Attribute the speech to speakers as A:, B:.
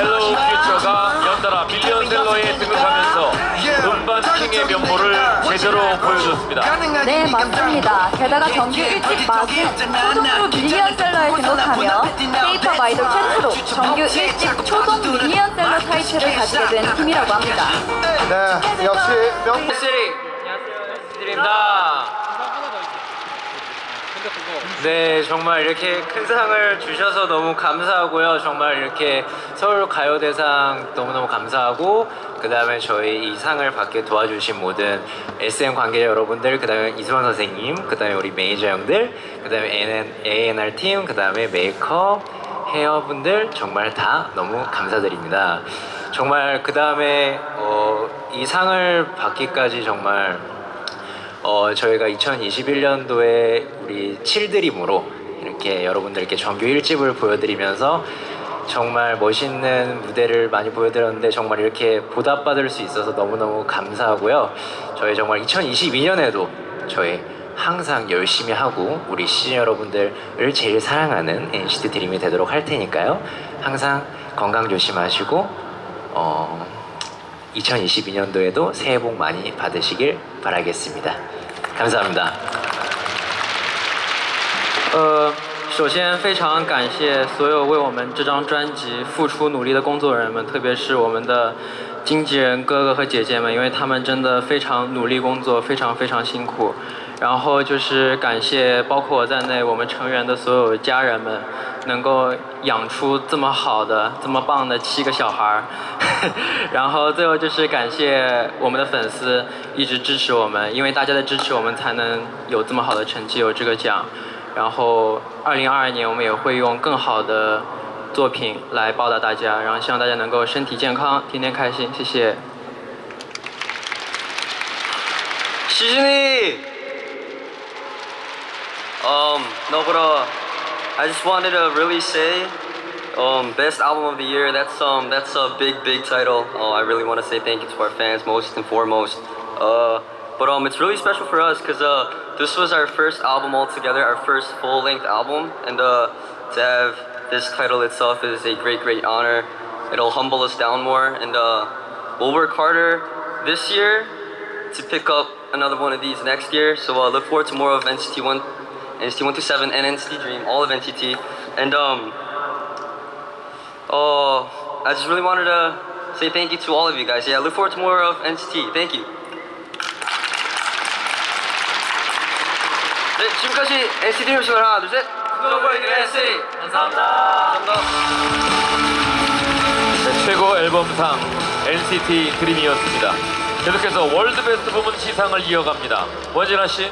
A: 헬로우 퓨처가 연달아 밀리언셀러에 등극하면서 음반 킹의 면모를 제대로 보여줬습니다.
B: 네, 맞습니다. 게다가 정규 1집 맞은 초동으로 밀리언셀러에 등록하며 K-pop 아이돌 최초로 정규 1집 초동 밀리언셀러 타이틀을 가지게 된 팀이라고 합니다.
C: 네, 역시 명?
A: 안녕하세요. 시리입니다. 네, 정말 이렇게 큰 상을 주셔서 너무 감사하고요. 정말 이렇게 서울 가요대상 너무너무 감사하고 그 다음에 저희 이 상을 받게 도와주신 모든 SM 관계 자 여러분들, 그 다음에 이수만 선생님, 그 다음에 우리 매니저 형들, 그 다음에 AN, ANR 팀, 그 다음에 메이크업, 헤어분들 정말 다 너무 감사드립니다. 정말 그 다음에 어, 이 상을 받기까지 정말 어, 저희가 2021년도에 우리 칠드림으로 이렇게 여러분들께 정규 1집을 보여드리면서 정말 멋있는 무대를 많이 보여드렸는데 정말 이렇게 보답받을 수 있어서 너무너무 감사하고요. 저희 정말 2022년에도 저희 항상 열심히 하고 우리 시즌 여러분들을 제일 사랑하는 NCT 드림이 되도록 할 테니까요. 항상 건강 조심하시고 어, 2022년도에도 새해 복 많이 받으시길 바라겠습니다. 감사합니다.
D: 呃，首先非常感谢所有为我们这张专辑付出努力的工作人员们，特别是我们的经纪人哥哥和姐姐们，因为他们真的非常努力工作，非常非常辛苦。然后就是感谢包括我在内我们成员的所有家人们，能够养出这么好的、这么棒的七个小孩儿。 然后最后就是感谢我们的粉丝一直支持我们，因为大家的支持，我们才能有这么好的成绩，有这个奖。然后，二零二二年我们也会用更好的作品来报答大家，然后希望大家能够身体健康，天天开心，谢谢。
E: 시즌이 um no but uh I just wanted to really say um best album of the year that's um that's a big big title. Oh I really want to say thank you to our fans most and foremost. Uh but um it's really special for us because uh this was our first album all together our first full length album. And uh to have this title itself is a great great honor. It'll humble us down more. And uh we'll work harder this year to pick up another one of these next year. So uh, look forward to more of NCT One, NCT One Two Seven, and NCT Dream, all of NCT. And um, oh, I just really wanted to say thank you to all of you guys. Yeah, look forward to more of NCT. Thank you. 네, 지금까지 NCT 드림이었습니다. 하나, 둘, 셋.
A: NCT 감사합니다. 네, 최고 앨범상 NCT 드림이었습니다. 계속해서 월드 베스트 부문 시상을 이어갑니다. 원진아 씨.